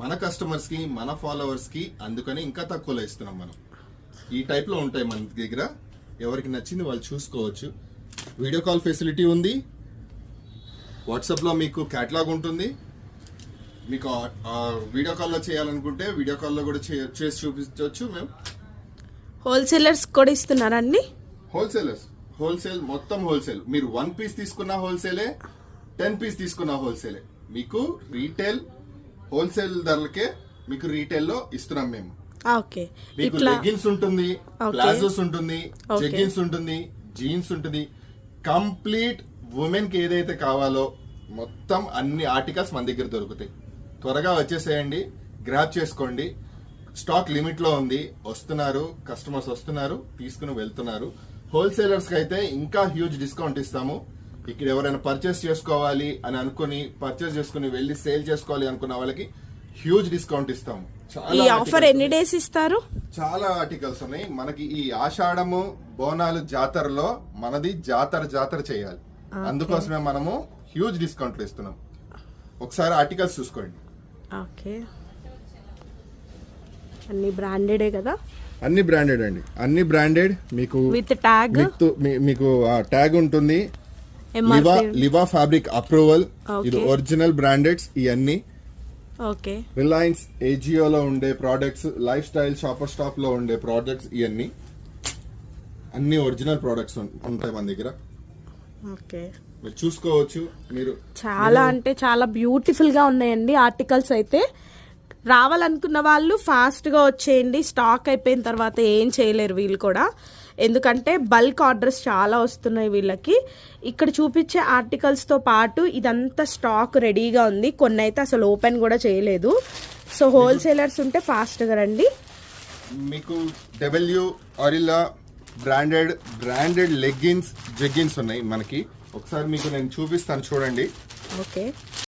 మన కస్టమర్స్కి మన ఫాలోవర్స్కి అందుకని ఇంకా తక్కువలో ఇస్తున్నాం మనం. ఈ టైప్లో ఉంటాయి మన దగ్గర. ఎవరికి నచ్చింది వాళ్ళు చూసుకోవచ్చు. వీడియో కాల్ ఫెసిలిటీ ఉంది. వాట్సాప్లో మీకు కేటలాగ్ ఉంటుంది. మీకు వీడియో కాల్లో చేయాలనుకుంటే వీడియో కాల్లో కూడా చేసి చూపించవచ్చు మేము. హోల్సేలర్స్ కూడా ఇస్తున్నారండి హోల్సేలర్స్ హోల్సేల్ మొత్తం హోల్సేల్ మీరు వన్ పీస్ తీసుకున్న హోల్సేలే టెన్ పీస్ తీసుకున్న హోల్సేలే మీకు రీటైల్ హోల్సేల్ ధరలకే మీకు రీటైల్లో ఇస్తున్నాం మేము. ఓకే. మీకు ఇట్లా లెగిన్స్ ఉంటుంది. ప్లాజోస్ ఉంటుంది. జెగిన్స్ ఉంటుంది జీన్స్ ఉంటుంది. కంప్లీట్ ఉమెన్కి ఏదైతే కావాలో మొత్తం అన్ని ఆర్టికల్స్ మన దగ్గర దొరుకుతాయి. త్వరగా వచ్చేసేయండి గ్రాప్ చేసుకోండి. స్టాక్ లిమిట్లో ఉంది వస్తున్నారు కస్టమర్స్ వస్తున్నారు తీసుకుని వెళ్తున్నారు. హోల్సేలర్స్కి అయితే ఇంకా హ్యూజ్ డిస్కౌంట్ ఇస్తాము. ఇక్కడ ఎవరైనా పర్చేస్ చేసుకోవాలి అని అనుకుని పర్చేస్ చేసుకుని వెళ్ళి సేల్ చేసుకోవాలి అనుకున్న వాళ్ళకి హ్యూజ్ డిస్కౌంట్ ఇస్తాము ఈ ఆఫర్ ఎన్ని డేస్ ఇస్తారు? చాలా ఆర్టికల్స్ ఉన్నాయి. మనకి ఈ ఆషాఢము బోనాలు జాతరలో మనది జాతర జాతర చేయాలి. అందుకోసమే మనము హ్యూజ్ డిస్కౌంట్లు ఇస్తున్నాం. ఒకసారి ఆర్టికల్స్ చూసుకోండి. ఓకే. అన్ని బ్రాండెడే కదా? అన్ని బ్రాండెడ్ అండి. అన్ని బ్రాండెడ్ మీకు విత్ ట్యాగ్ మీకు ట్యాగ్ ఉంటుంది. Liva Liva fabric approval. ఇది ఒరిజినల్ బ్రాండెడ్స్ ఇవన్నీ ఓకే రిలయన్స్ ఏజియోలో ఉండే ప్రోడక్ట్స్ లైఫ్ స్టైల్ షాపర్ స్టాప్లో ఉండే ప్రోడక్ట్స్ ఇవన్నీ అన్ని ఒరిజినల్ ప్రోడక్ట్స్ ఉంటాయి మన దగ్గర. ఓకే మీరు చూసుకోవచ్చు మీరు చాలా అంటే చాలా బ్యూటిఫుల్గా ఉన్నాయండి ఆర్టికల్స్ అయితే. రావాలనుకున్న వాళ్ళు ఫాస్ట్గా వచ్చేయండి స్టాక్ అయిపోయిన తర్వాత ఏం చేయలేరు వీళ్ళు కూడా. ఎందుకంటే బల్క్ ఆర్డర్స్ చాలా వస్తున్నాయి వీళ్ళకి. ఇక్కడ చూపించే ఆర్టికల్స్తో పాటు ఇదంతా స్టాక్ రెడీగా ఉంది. కొన్ని అయితే అసలు ఓపెన్ కూడా చేయలేదు. సో హోల్సేలర్స్ ఉంటే ఫాస్ట్గా రండి. మీకు W Aurelia branded branded leggings jeggings ఉన్నాయి మనకి. ఒకసారి మీకు నేను చూపిస్తాను చూడండి. ఓకే.